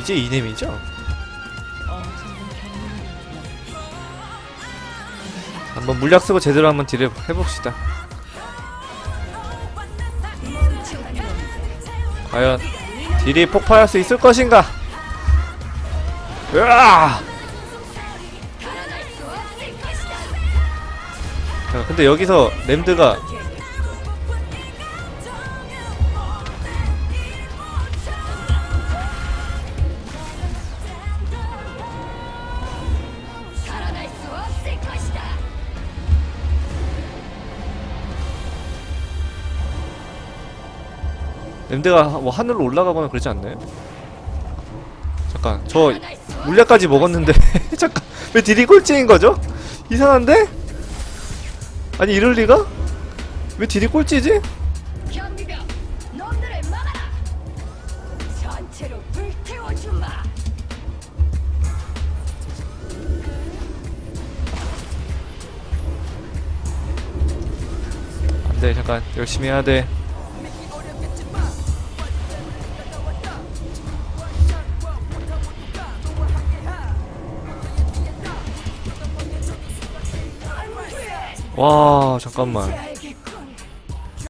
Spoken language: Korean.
이제 이넴이죠? 한번 물약 쓰고 제대로 한번 딜을 해봅시다. 과연 딜이 폭발할 수 있을 것인가? 으아! 자, 근데 여기서 램드가 램드가 뭐 하늘로 올라가거나 그러지 않나요? 잠깐 저 물약까지 먹었는데 잠깐 왜 딜이 꼴찌인 거죠? 이상한데? 아니 이럴 리가? 왜 딜이 꼴찌지? 안돼 잠깐 열심히 해야 돼 와 잠깐만